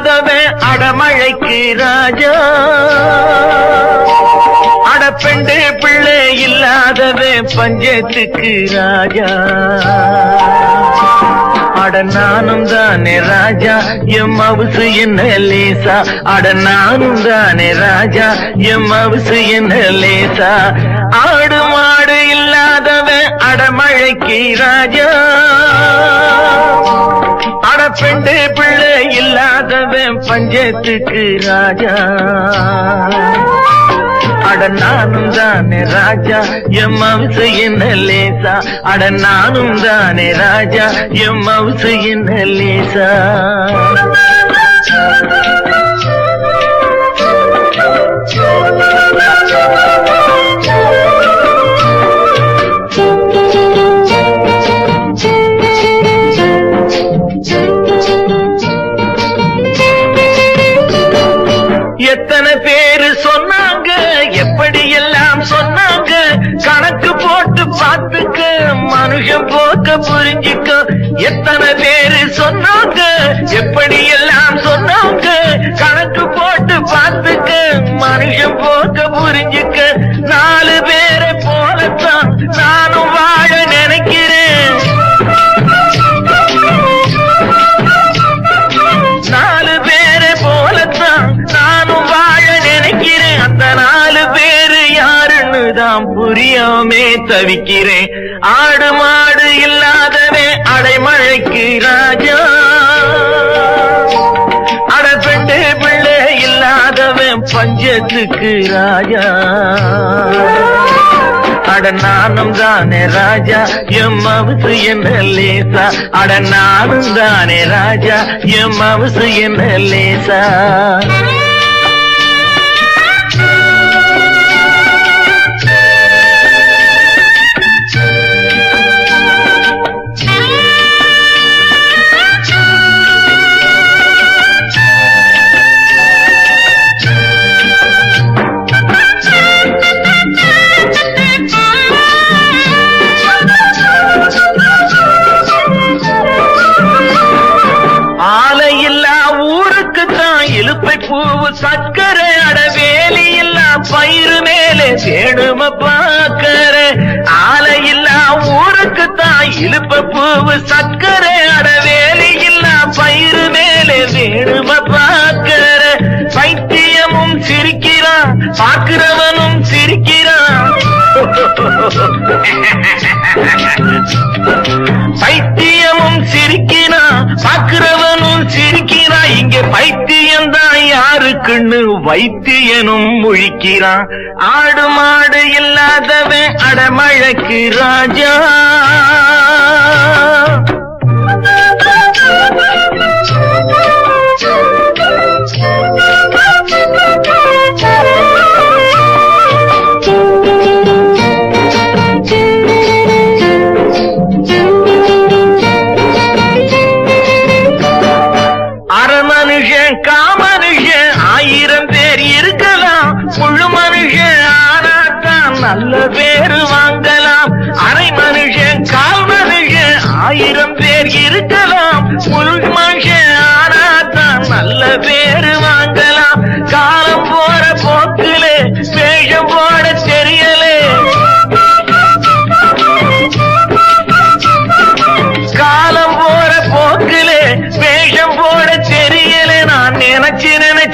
அடமழைக்கு ராஜா. அடப்பெண்டு பிள்ளை இல்லாதவன் பஞ்சத்துக்கு ராஜா. அட நானும் தானே ராஜா எம் மவுசு என்ன லேசா. அட நானும் தானே ராஜா எம் மவுசு என்ன லேசா. ஆடு மாடு இல்லாதவன் அடமழைக்கு ராஜா. அட பெண்டு பிள்ளை பஞ்சத்துக்கு ராஜா. அட நானும் தானே ராஜா எம் மவுசு என்ன லேசா. அட நானும் தானே ராஜா எம் மவுசு என்ன லேசா. பேரு சொன்னாங்க எப்படி எல்லாம் சொன்னாங்க? கணக்கு போட்டு பார்த்துக்க மனுஷன் போக்க புரிஞ்சுக்க எத்தனை பேரு சொன்னாங்க? எப்படி எல்லாம் சொன்னாங்க? கணக்கு போட்டு பார்த்துக்க மனுஷன் போக்க புரிஞ்சுக்க நாலு பேரை புரியாமே தவிக்கிறேன். ஆடு மாடு இல்லாதவே அடைமழைக்கு ராஜா. அட பெண்டு பிள்ளை இல்லாதவன் பஞ்சத்துக்கு ராஜா. அட நானும் தானே ராஜா எம் அவசு என்ன லேசா. அட நானும் தானே ராஜா எம் அவசு என்ன லேசா. ஆலையில்லா ஊருக்கு தான் இழுப்பை பூவு சக்கரை அட வேலி இல்லா பயிறு மேலே தேடும பாக்கற ஆலையில்லா ஊருக்கு தான் இலுப்பை பூவு சக்கரை அட வேலி இல்லா பயிறு மேலே வேணும பாக்கற பைத்தியமும் சிரிக்கிறான் பார்க்கிறவனும் சிரிக்கிறான். பைத்தியமும் சிரிக்கிறான் பாக்குறவனும் இங்கே பைத்தியம்தான் யாருக்குன்னு வைத்தியனும் முழிக்கிறான். ஆடு மாடு இல்லாதவன் அடமழக்கு ராஜா. முழு மனுஷன் ஆனாத்தான் நல்ல பேரு வாங்கலாம். அரை மனுஷன் கால் மனுஷன் ஆயிரம் பேர் இருக்கலாம். முழு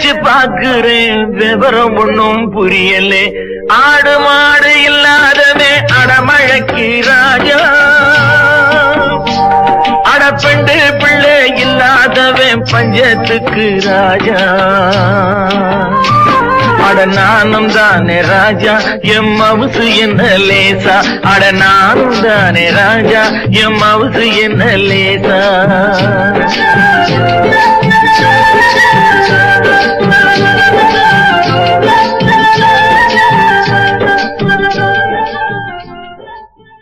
நினைச்சு பாக்குறேன் விவரம் ஒன்னும் புரியல. ஆடு மாடு இல்லாதவே அடமழைக்கு ராஜா அடப்பெண்டு பிள்ளை இல்லாதவன் பஞ்சத்துக்கு ராஜா. அட நானும் தானே ராஜா எம் மவுசு என்ன லேசா? அட நானும் தானே ராஜா எம் மவுசு என்ன லேசா?